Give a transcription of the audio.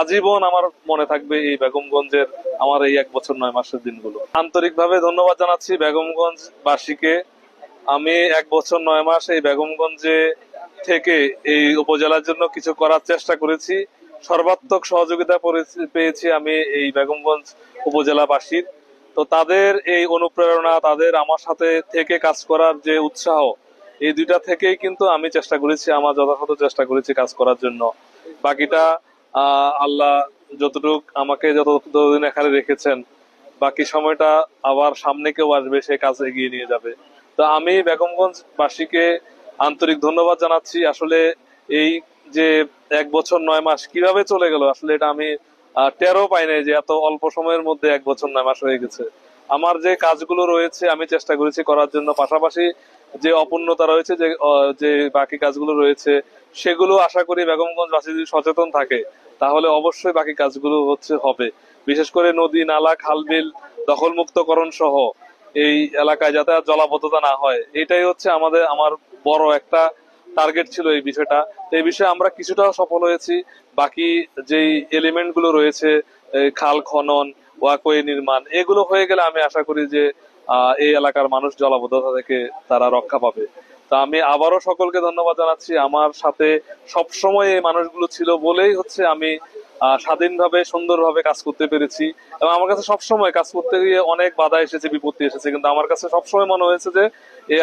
আজীবন আমার মনে থাকবে এই বেগমগঞ্জের আমার এই এক বছর নয় মাসের দিনগুলো। আন্তরিকভাবে ধন্যবাদ জানাচ্ছি বেগমগঞ্জ বাসীকে আমি এক বছর নয় মাস এই বেগমগঞ্জে থেকে এই উপজেলার জন্য কিছু করার চেষ্টা করেছি। সর্বাত্মক সহযোগিতা পেয়েছি আমি এই বেগমগঞ্জ উপজেলাবাসীর। তো তাদের এই অনুপ্রেরণা, তাদের আমার সাথে থেকে কাজ করার যে উৎসাহ, এই দুইটা থেকেই কিন্তু আমি চেষ্টা করেছি, আমার যথাযথ চেষ্টা করেছি কাজ করার জন্য। বাকিটা আল্লাহ যতটুক আমাকে যতদিন এখানে রেখেছেন, বাকি সময়টা আবার সামনে কেউ আসবে, সে কাজ এগিয়ে নিয়ে যাবে। তো আমি বেগমগঞ্জ বাসীকে আন্তরিক ধন্যবাদ জানাচ্ছি। আসলে এই যে এক বছর নয় মাস কীভাবে চলে গেল, আসলে এটা আমি টেরও পাই নাই যে এত অল্প সময়ের মধ্যে এক বছর নয় মাস হয়ে গেছে। আমার যে কাজগুলো রয়েছে, আমি চেষ্টা করেছি করার জন্য। পাশাপাশি যে অপূর্ণতা রয়েছে, যে যে বাকি কাজগুলো রয়েছে, সেগুলো আশা করি বেগমগঞ্জ বাসী যদি সচেতন থাকে তাহলে অবশ্যই বাকি কাজগুলো হচ্ছে হবে। বিশেষ করে নদী, নালা, খালবিল দখল মুক্তকরণ সহ এই এলাকায় যাতে আর জলাবদ্ধতা না হয়। এটাই হচ্ছে আমাদের, আমার বড় একটা টার্গেট ছিল এই বিষয়টা। এই বিষয়ে আমরা কিছুটা সফল হয়েছি। বাকি যেই এলিমেন্টগুলো রয়েছে খাল খনন ওয়াকওয়ে নির্মাণ, এগুলো হয়ে গেলে আমি আশা করি যে এই এলাকার মানুষ জলাবদ্ধতা থেকে তারা রক্ষা পাবে। তা আমি আবারও সকলকে ধন্যবাদ জানাচ্ছি। আমার সাথে সবসময় এই মানুষগুলো ছিল বলেই হচ্ছে আমি স্বাধীনভাবে, সুন্দরভাবে কাজ করতে পেরেছি এবং আমার কাছে সবসময় কাজ করতে গিয়ে অনেক বাধা এসেছে, বিপত্তি এসেছে। কিন্তু আমার কাছে সবসময় মনে হয়েছে যে এই